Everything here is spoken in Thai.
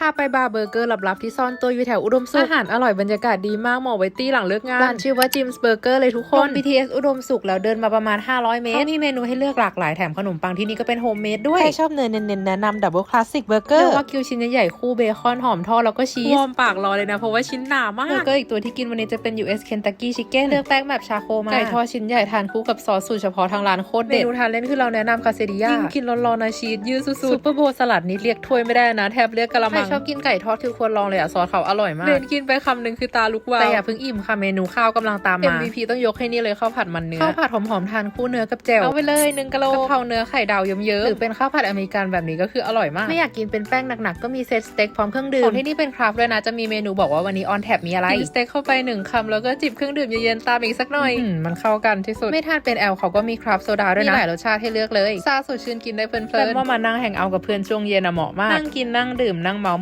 พาไปบาร์เบอร์เกอร์ลับๆที่ซ่อนตัวอยู่แถวอุดมสุข อาหารอร่อยบรรยากาศดีมากเหมาะไว้ตี้หลังเลิกงาน ร้านชื่อว่าจิมส์เบอร์เกอร์เลยทุกคน BTS อุดมสุขแล้วเดินมาประมาณ 500 เมตรเขามีเมนูให้เลือกหลากหลายแถมขนมปังที่นี่ก็เป็นโฮมเมดด้วย ใครชอบเนยเน้นๆแนะนำดับเบิลคลาสสิกเบอร์เกอเรียร์กว่าคิวชิ้นใหญ่ๆคู่เบคอนหอมทอดแล้วก็ชีสวอร์มปากรอเลยนะเพราะว่าชิ้นหนามากเบอร์เกอร์อีกตัวที่กินวันนี้จะเป็น US Kentucky Chicken เลือกแป้งแบบชาโคมาไก่ทอดชิ้นใหญ่ทานคู่กับซอสสูตรเฉพาะทางร้านโคตรเด็ดเมนูทานเล่นคือเราแนะนำคาเซดิยายิ่งกินร้อนๆนะชีสยืดสุดๆซุปเปอร์โบว์สลัดนี้เรียกถ้วยไม่ได้นะแทบเรียกกะละมังใครชอบกินไก่ทอดคือควรลองเลยอะซอสเขาอร่อยมากเบนกินไปคำหนึ่งคือตาลุกวาวแต่อย่าเพิ่งอิ่มค่ะเมนูข้าวกำลังตามมา MVP ต้องยกให้นี่เลยข้าวผัดมันเนื้อข้าวผัดหอมๆทานคู่เนื้อกับแจ่วเอาไปเลยหนึ่งกะโหลกะเพราเนื้อไข่ดาวเยิ้มๆหรือเป็นข้าวผัดอเมริกันแบบนี้ก็คืออร่อยมากไม่อยากกินเป็นแป้งหนักๆก็มีเซตสเต็กพร้อมเครื่องดื่มของที่นี่เป็นคราฟต์ด้วยนะจะมีเมนูบอกว่าวันนี้ออนแท็บมีอะไรกินสเต็กเข้าไปหนึ่งคำแล้วก็จิบเครื่องดื่มเย็นๆตามอีกสักหน่อยมันเข้ากันที่สุดไม่ทานเป็นแอลเขาก็มีคราฟต์โซดาด้วยนะมีหลายรสชาติให้เลือกเลยซาสดชื่นกินได้เพลินๆแต่ว่ามานั่งแฮงเอาท์กับเพื่อนช่วงเย็นอะเหมาะมากนั่งกินนั่งดื่มนั่งเมา